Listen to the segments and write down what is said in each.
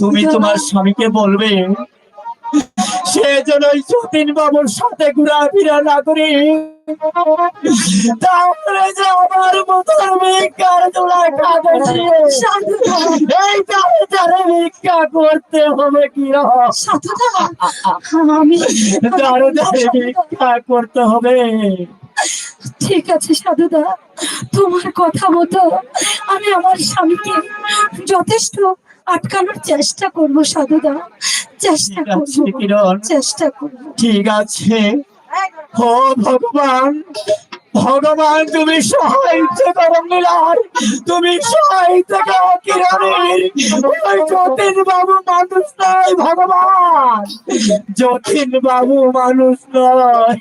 তুমি তোমার স্বামীকে বলবে সে যেন ওই যতীন বাবুর সাথে ঘোরাফেরা না করে যে আমার মতো ভিক্ষার তোলা কাগজে এই তারে তারে ভিক্ষা করতে হবে কি আমি তারে তারে ভিক্ষা করতে হবে ঠিক আছে সাধুদা তোমার কথা মতো আমি আমার স্বামীকে যথেষ্ট আটকানোর চেষ্টা করব সাধুদা চেষ্টা করব চেষ্টা করব। ঠিক আছে। ও ভগবান ভগবান তুমি সাহায্য করো মিলার তুমি সাহায্য করো কিরণের। ওই যতীন বাবু মানুষ নয় ভগবান। যতীন বাবু মানুষ নয়।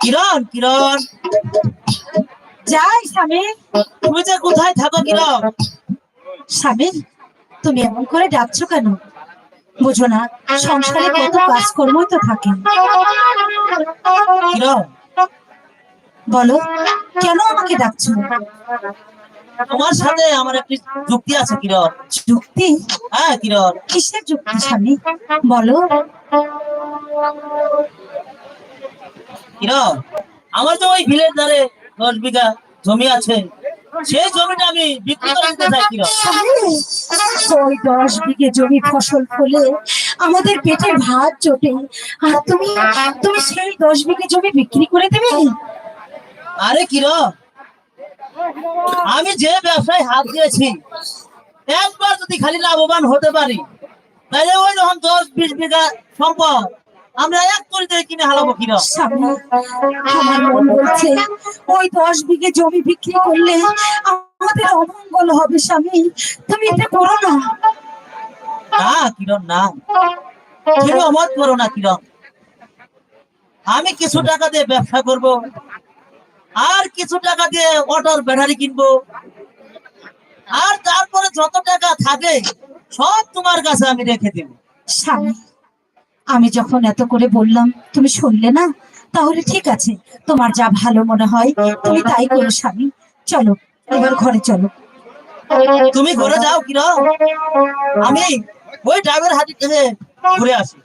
কিরণ কিরণ। যাই স্বামী। তুমি যে কোথায় থাকো কিরণ? স্বামী তুমি এমন করে ডাকছো কেন? বুঝো না সংসারে কত কাজকর্মই তো থাকে। বলো কেন আমাকে ডাকছো? তোমার সাথে আমার একটি যুক্তি আছে কিরণ। যুক্তি? হ্যাঁ কিরণ। কিসের যুক্তি স্বামী? বলো। কিরণ আমার তো ওই বিলের ধারে দশ বিঘা জমি আছে। সেই জমিটা আমি বিক্রি করে দিতে চাই ওই দশ বিঘে জমি ফসল ফলে আমাদের ভাত জোটে। আর তুমি তুমি সেই দশ বিঘে জমি বিক্রি করে দেবে? আরে কিরণ আমি যে ব্যবসায় হাত দিয়েছি একবার যদি খালি লাভবান হতে পারি তাহলে ওই রকম দশ বিশ বিঘা সম্পদ আমরা এক করে কিনে হালাবো স্বামী আমার মন ওই দশ বিঘে জমি বিক্রি করলে আমাদের অমঙ্গল হবে স্বামী। তুমি এটা করো না। না কিরণ না। তুমি অমত করো না কিরণ? আমি কিছু টাকা দিয়ে ব্যবসা করব। আর কিছু টাকা দিয়ে অটোর ব্যাটারি কিনবো। আর তারপরে যত টাকা থাকে সব তোমার কাছে আমি রেখে দেব। স্বামী আমি যখন এত করে বললাম তুমি শুনলে না? তাহলে ঠিক আছে তোমার যা ভালো মনে হয় তুমি তাই করো স্বামী। চলো এবার ঘরে চলো। তুমি ঘরে যাও কিরণ আমি ওই ড্রাইভার হাতে ঘুরে আসি।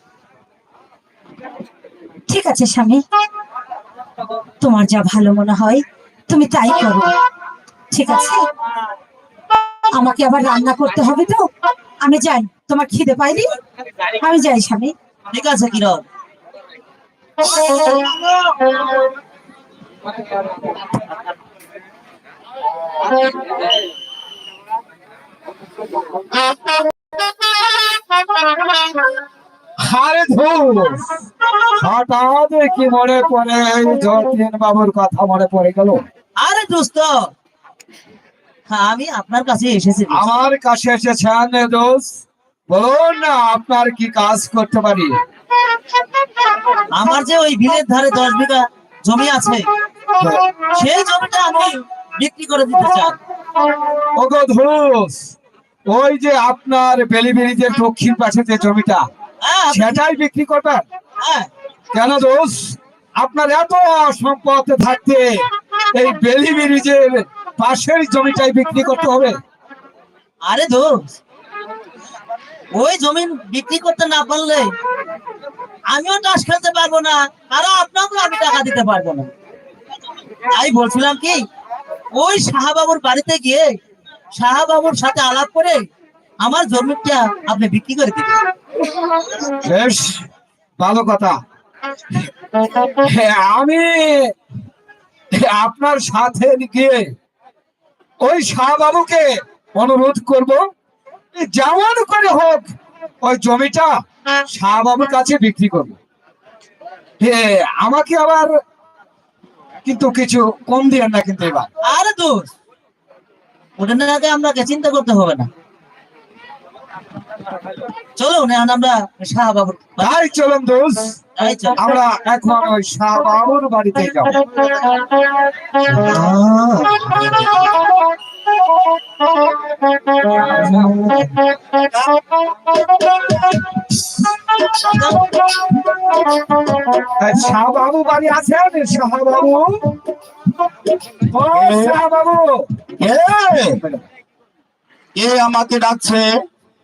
ঠিক আছে স্বামী। তোমার যা ভালো মনে হয় তুমি তাই করো। ঠিক আছে? আমাকে আবার রান্না করতে হবে তো? আমি যাই তোমার খিদে পাইনি? আমি যাই স্বামী। ঠিক আছে কিরণ। হঠাৎ কি মনে পড়ে? যতীন বাবুর কথা মনে পড়ে গেল। আরে দোস্ত হ্যাঁ, আমি আপনার কাছে এসেছি দোস্ত। আমার কাছে এসেছেন দোষ বলুন না আপনার কি কাজ করতে পারি? আমার যে ওই ধারে দশ বিঘা জমি আছে সেই জমিটা আমি বিক্রি করে দিতে চাই। ওগো ধুস ওই যে আপনার বেলিবেরিজের দক্ষিণ পাশে যে জমিটা হ্যাঁ সেটাই বিক্রি করবেন? হ্যাঁ। কেন দোষ আপনার এত সম্পদ থাকতে এই বেলি ব্রিজের পাশের জমিটাই বিক্রি করতে হবে। আরে দোষ ওই জমি বিক্রি করতে না পারলে আমিও টাস খেলতে পারব না আর আপনাকেও আমি টাকা দিতে পারব না। তাই বলছিলাম কি, ওই শাহবাবুর বাড়িতে গিয়ে শাহবাবুর সাথে আলাপ করে আমার জমিটা আপনি বিক্রি করে দিবেন। বেশ, ভালো কথা। আমি আপনার সাথে গিয়ে ওই শাহবাবুকে অনুরোধ করব যেমন করে হোক ওই জমিটা শাহবাবুর কাছে বিক্রি করব। আমাকে আবার কিন্তু কিছু কম দিয়েন না কিন্তু এবার। আরে দোষ ওটা না আগে আপনাকে চিন্তা করতে হবে না। চলো না আমরা শাহবাবুর তাই চলুন দোষ আমরা এখন ওই শাহ বাবুর বাড়িতে যাব। বাবু বাড়ি আছেন শাহ বাবু ও শাহ কে? আমাকে ডাকছে?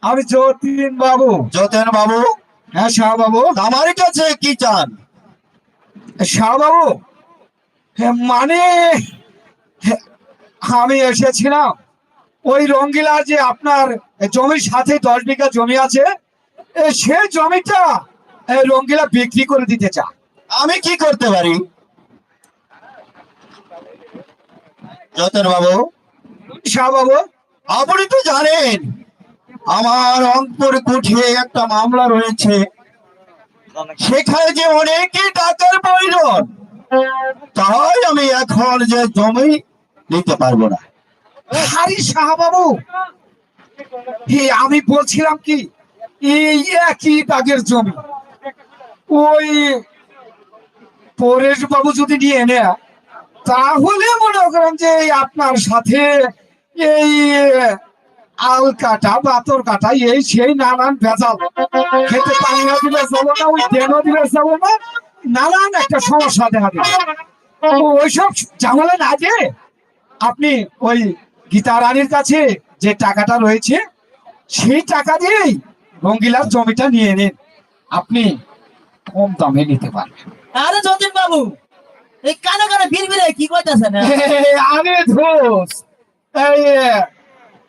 আমি যতীন বাবু। যতেন বাবু? হ্যাঁ শাহ বাবু আমার কাছে কি চান? শাহ বাবু হ্যাঁ, মানে আমি এসেছিলাম। ওই রঙ্গিলা যে আপনার জমির সাথে দশ বিঘা জমি আছে সে জমিটা রঙ্গিলা বিক্রি করে দিতে চা আমি কি করতে পারি? যতেন বাবু। শাহ বাবু। আপনি তো জানেন আমার অঙ্কর কুঠিয়ে একটা মামলা রয়েছে। সেখানে যে অনেকই টাকার প্রয়োজন তাই আমি এখন যে জমি নিতে পারব না। হারি শাহ বাবু এ, আমি বলছিলাম কি এই একই দাগের জমি ওই পরেশ বাবু যদি নিয়ে নেয় তাহলে মনে করেন যে আপনার সাথে এই আল কাটা বাতর কাটা এই সেই নানান ভেজাল। খেতে পানি না দিলে যাব না ওই দেনও দিলে যাব না নানান একটা সমস্যা দেখা দেবে ওইসব ঝামেলা না যে আপনি ওই গীতা রানীর কাছে যে টাকাটা রয়েছে সেই টাকা দিয়েই রঙ্গিলার জমিটা নিয়ে নিন। আপনি কম দামে নিতে পারবেন। আরে যতীন বাবু এই কানে কানে ভিড় কি কইতাছেন? আরে ধোস এই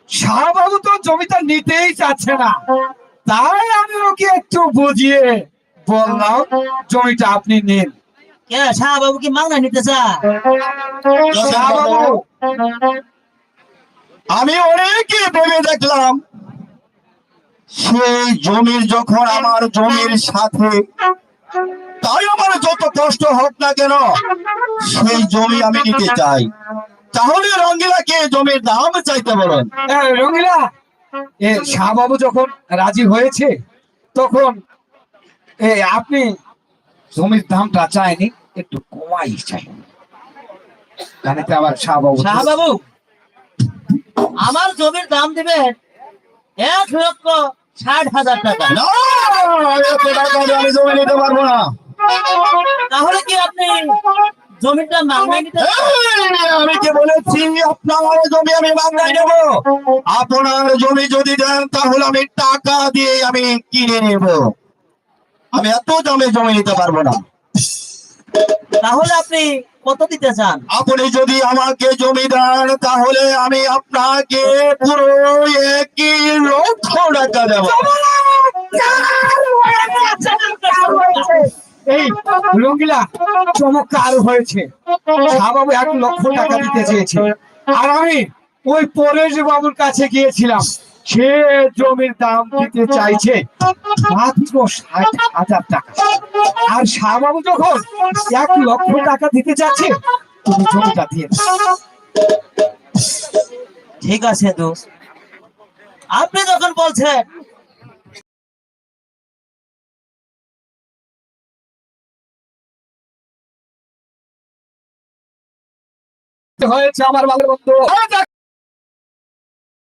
শাহবাবু তো জমিটা নিতেই চাচ্ছে না। তাই আমি ওকে একটু বুঝিয়ে বললাম জমিটা আপনি নিন। কে শাহ বাবু কি মাংনা নিতে চায়? শাহবাবু আমি অনেকে ভেবে দেখলাম। সেই জমির যখন আমার জমির সাথে তাই আমার যত কষ্ট হোক না কেন সেই জমি আমি নিতে চাই। তাহলে রঙ্গিলা কে জমির দাম চাইতে বলুন। রঙ্গিলা এ শাহবাবু যখন রাজি হয়েছে তখন এ আপনি জমির দামটা চাইনি একটু কমাই চাই। আবার শাহবাবু শাহ বাবু আমার জমির দাম দিবেন এক লক্ষ ষাট হাজার টাকা। আমি জমি নিতে পারব না। তাহলে কি আপনি জমিটা আমি কি বলেছি আপনার জমি আমি বাংলায় নেব? আপনার জমি যদি দেন তাহলে আমি টাকা দিয়ে আমি কিনে নেব। আমি এত দামে জমি নিতে পারব না। তাহলে আপনি কত দিতে চান? আপনি যদি আমাকে জমি দেন তাহলে আমি আপনাকে পুরো একই লক্ষ টাকা দেব। এই রঙ্গিলা চমৎকার হয়েছে। শাহবাবু এক লক্ষ টাকা দিতে চেয়েছে। আর আমি ওই পরেশ বাবুর কাছে গিয়েছিলাম। সে জমির দাম দিতে চাইছে মাত্র ষাট হাজার টাকা। আর শাহবাবু যখন এক লক্ষ টাকা দিতে চাচ্ছে তুমি জমিটা দিয়ে ঠিক আছে দোষ আপনি যখন বলছেন হয়েছে আমার ভালো বন্ধু।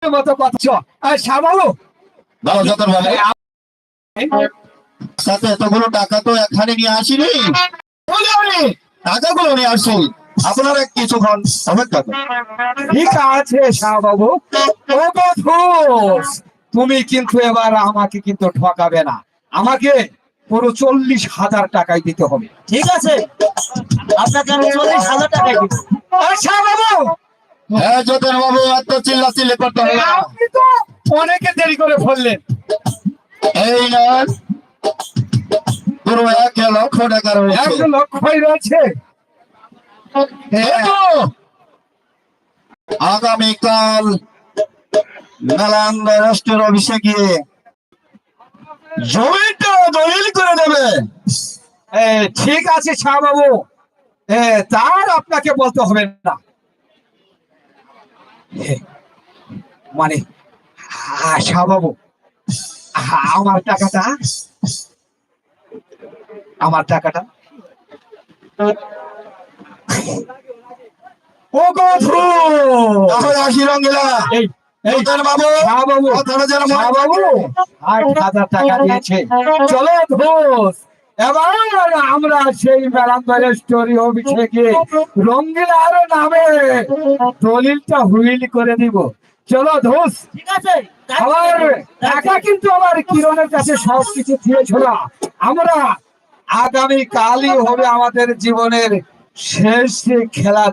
মতো কথা আর ভালো যতন সাথে এতগুলো টাকা তো এখানে নিয়ে আসিনি। টাকাগুলো নিয়ে আপনারা কিছুক্ষণ অপেক্ষা করুন। ঠিক আছে শাহবাবু ও তুমি কিন্তু এবার আমাকে কিন্তু ঠকাবে না। আমাকে পুরো চল্লিশ হাজার টাকায় দিতে হবে। ঠিক আছে। আপনাকে আমি চল্লিশ হাজার টাকা দিব। আর শাহবাবু হ্যাঁ যতন বাবু এত চিল্লা চিল্লি করতে হবে। না। আপনি তো অনেকে দেরি করে ফেললেন। এই নয় পুরো এক লক্ষ টাকা রয়েছে এক লক্ষই রয়েছে। হ্যাঁ, আগামীকাল মেলান্দা রাষ্ট্রের অফিসে গিয়ে জমিটা দলিল করে দেবে। ঠিক আছে শাহবাবু। এ, তার আপনাকে বলতে হবে না। মানে আ, শাহবাবু আ, আমার টাকাটা আমার টাকাটা। ও গধু তাহলে আসি রঙ্গিলা এই এই। নূতন বাবু। শাহ বাবু। মনে বাবু। আট হাজার টাকা দিয়েছে। চলো ধোস এবার আমরা সেই মেলান্দরের স্টোরি অভিষেকে রঙ্গিলার নামে। দলিলটা হুইল করে দিব। চলো ধোস। ঠিক আছে আমার টাকা কিন্তু আমার কিরণের কাছে সব কিছু দিয়েছিল আমরা আগামী কালই হবে আমাদের জীবনের শেষ খেলা